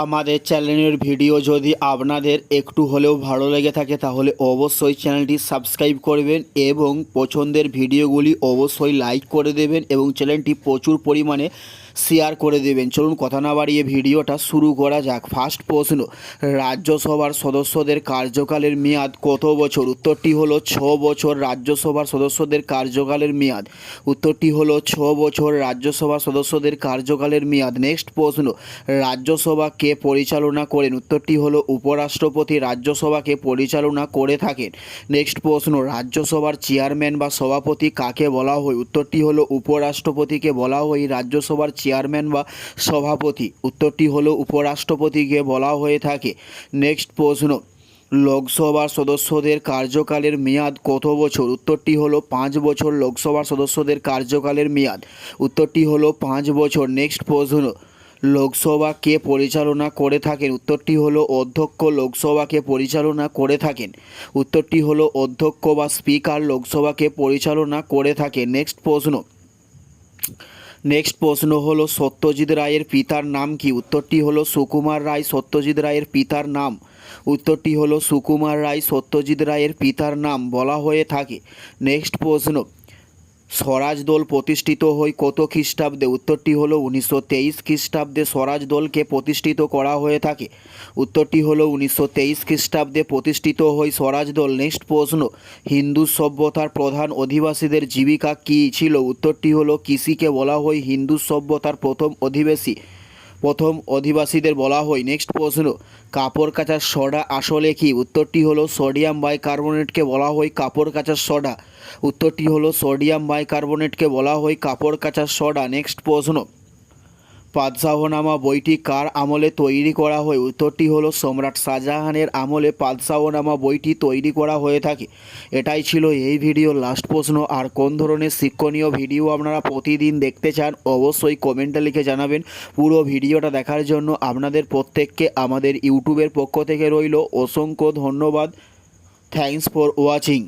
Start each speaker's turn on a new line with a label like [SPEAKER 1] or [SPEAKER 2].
[SPEAKER 1] আমাদের চ্যানেলের ভিডিও যদি আপনাদের একটু হলেও ভালো লেগে থাকে, তাহলে অবশ্যই চ্যানেলটি সাবস্ক্রাইব করবেন এবং পছন্দের ভিডিওগুলি অবশ্যই লাইক করে দেবেন এবং চ্যানেলটি প্রচুর পরিমাণে শেয়ার করে দেবেন। চলুন কথা না বাড়িয়ে ভিডিওটা শুরু করা যাক। ফার্স্ট প্রশ্ন, রাজ্যসভার সদস্যদের কার্যকালের মেয়াদ কত বছর? উত্তরটি হলো ছ বছর রাজ্যসভার সদস্যদের কার্যকালের মেয়াদ। উত্তরটি হলো ছ বছর রাজ্যসভার সদস্যদের কার্যকালের মেয়াদ। নেক্সট প্রশ্ন, রাজ্যসভা কে পরিচালনা করেন? উত্তরটি হলো উপরাষ্ট্রপতি রাজ্যসভাকে পরিচালনা করে থাকেন। নেক্সট প্রশ্ন, রাজ্যসভার চেয়ারম্যান বা সভাপতি কাকে বলা হয়? উত্তরটি হলো উপরাষ্ট্রপতিকে বলা হয়, রাজ্যসভার চেয়ারম্যান বা সভাপতি। উত্তরটি হলো উপরাষ্ট্রপতিকে বলা হয়ে থাকে। নেক্সট প্রশ্ন, লোকসভার সদস্যদের কার্যকালের মেয়াদ কত বছর? উত্তরটি হলো পাঁচ বছর, লোকসভার সদস্যদের কার্যকালের মেয়াদ। উত্তরটি হলো পাঁচ বছর। নেক্সট প্রশ্ন লোকসভা কে পরিচালনা করে থাকেন? উত্তরটি হলো অধ্যক্ষ লোকসভাকে পরিচালনা করে থাকেন। উত্তরটি হলো অধ্যক্ষ বা স্পিকার লোকসভাকে পরিচালনা করে থাকেন। নেক্সট প্রশ্ন। নেক্সট প্রশ্ন হলো সত্যজিৎ রায়ের পিতার নাম কি? উত্তরটি হলো সুকুমার রায় সত্যজিৎ রায়ের পিতার নাম। উত্তরটি হলো সুকুমার রায় সত্যজিৎ রায়ের পিতার নাম বলা হয়ে থাকে। নেক্সট প্রশ্ন। স্বরাজ দল প্রতিষ্ঠিত হয় কত খ্রিস্টাব্দে? উত্তরটি হলো উনিশশো তেইশ খ্রিস্টাব্দে স্বরাজ দলকে প্রতিষ্ঠিত করা হয়ে থাকে। উত্তরটি হলো উনিশশো তেইশ খ্রিস্টাব্দে প্রতিষ্ঠিত হয় স্বরাজ দল। নেক্সট প্রশ্ন, হিন্দু সভ্যতার প্রধান অধিবাসীদের জীবিকা কী ছিল? উত্তরটি হলো কৃষিকে বলা হয় হিন্দু সভ্যতার প্রথম অধিবাসী। প্রথম অধিবাসীদের বলা হয়। নেক্সট প্রশ্ন, কাপড় কাচার সডা আসলে কি? উত্তরটি হলো সোডিয়াম বাইকার্বনেটকে বলা হয় কাপড় কাচার সডা। উত্তরটি হলো সোডিয়াম বাইকার্বনেটকে বলা হয় কাপড় কাচার সডা। নেক্সট প্রশ্ন পাদশাহনামা বইটি কার আমলে তৈরি করা হয়? উত্তরটি হলো, সম্রাট শাহজাহানের আমলে পাদশাহনামা বইটি তৈরি করা হয়ে থাকে। এটাই ছিল এই ভিডিওর লাস্ট প্রশ্ন। আর কোন ধরনের শিক্ষণীয় ভিডিও আপনারা প্রতিদিন দেখতে চান, অবশ্যই কমেন্টে লিখে জানাবেন। পুরো ভিডিওটা দেখার জন্য আপনাদের প্রত্যেককে আমাদের ইউটিউবের পক্ষ থেকে রইল। অসংখ্য ধন্যবাদ। Thanks for watching